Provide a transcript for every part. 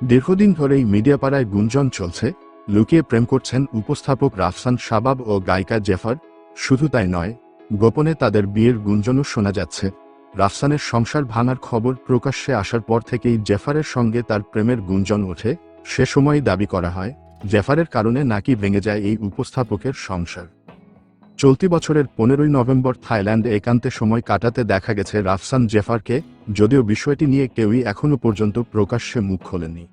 দীর্ঘদিন ধরেই মিডিয়া পাড়ায় গুঞ্জন চলছে, লুকিয়ে প্রেম করছেন উপস্থাপক রাফসান শাবাব ও গায়িকা জেফার, শুধু তাই নয়, গোপনে তাদের বিয়ের গুঞ্জনও শোনা যাচ্ছে। রাফসানের সংসার ভাঙার খবর প্রকাশ্যে আসার পর থেকেই জেফারের সঙ্গে তার প্রেমের গুঞ্জন ওঠে, সে সময় দাবি করা হয়, জেফারের কারণে নাকি ভেঙে যায় এই উপস্থাপকের সংসার। চলতি বছরের পনেরোই নভেম্বর থাইল্যান্ডে একান্তে সময় কাটাতে দেখা গেছে রাফসান জেফারকে, যদিও বিষয়টি নিয়ে কেউই এখনও পর্যন্ত প্রকাশ্যে মুখ খোলেনি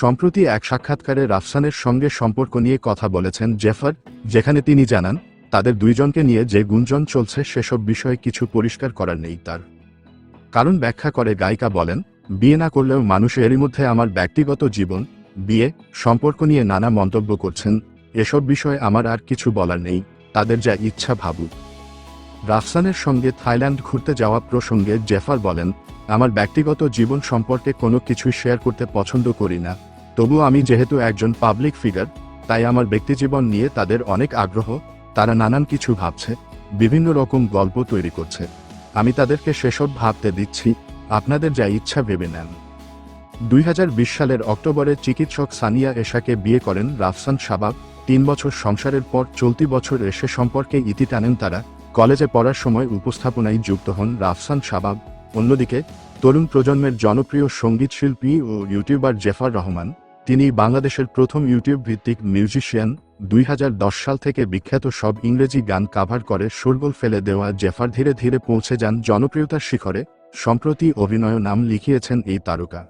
সম্প্রতি এক সাক্ষাৎকারে রাফসানের সঙ্গে সম্পর্ক নিয়ে কথা বলেছেন জেফার, যেখানে তিনি জানান, তাদের দুইজনকে নিয়ে যে গুঞ্জন চলছে সেসব বিষয়ে কিছু পরিষ্কার করার নেই তার। কারণ ব্যাখ্যা করে গায়িকা বলেন, বিয়ে না করলেও মানুষ এরই মধ্যে আমার ব্যক্তিগত জীবন, বিয়ে, সম্পর্ক নিয়ে নানা মন্তব্য করছেন, এসব বিষয়ে আমার আর কিছু বলার নেই। তাদের যা ইচ্ছা ভাবুক। রাফসানের সঙ্গে থাইল্যান্ড ঘুরতে যাওয়া প্রসঙ্গে জেফার বলেন, আমার ব্যক্তিগত জীবন সম্পর্কে কোনো কিছুই শেয়ার করতে পছন্দ করি না। তবু আমি যেহেতু একজন পাবলিক ফিগার, তাই আমার ব্যক্তিজীবন নিয়ে তাদের অনেক আগ্রহ, তারা নানান কিছু ভাবছে, বিভিন্ন রকম গল্প তৈরি করছে। আমি তাদেরকে সেসব ভাবতে দিচ্ছি, আপনাদের যা ইচ্ছা ভেবে নেন। দুই হাজার বিশ সালের অক্টোবরে চিকিৎসক সানিয়া এশাকে বিয়ে করেন রাফসান শাবাব তিন বছর সংসারের পর চলতি বছর এসে সম্পর্কে ইতি টানেন তারা, কলেজে পড়ার সময় উপস্থাপনায় যুক্ত হন রাফসান শাবাব। অন্যদিকে, তরুণ প্রজন্মের জনপ্রিয় সংগীত শিল্পী ও ইউটিউবার জেফার রহমান, তিনি বাংলাদেশের প্রথম ইউটিউব ভিত্তিক মিউজিশিয়ান, দুই হাজার দশ সাল থেকে বিখ্যাত সব ইংরেজি গান কাভার করে শোরগোল ফেলে দেওয়া জেফার ধীরে ধীরে পৌঁছে যান জনপ্রিয়তার শিখরে, সম্প্রতি অভিনয় নাম লিখিয়েছেন এই তারকা।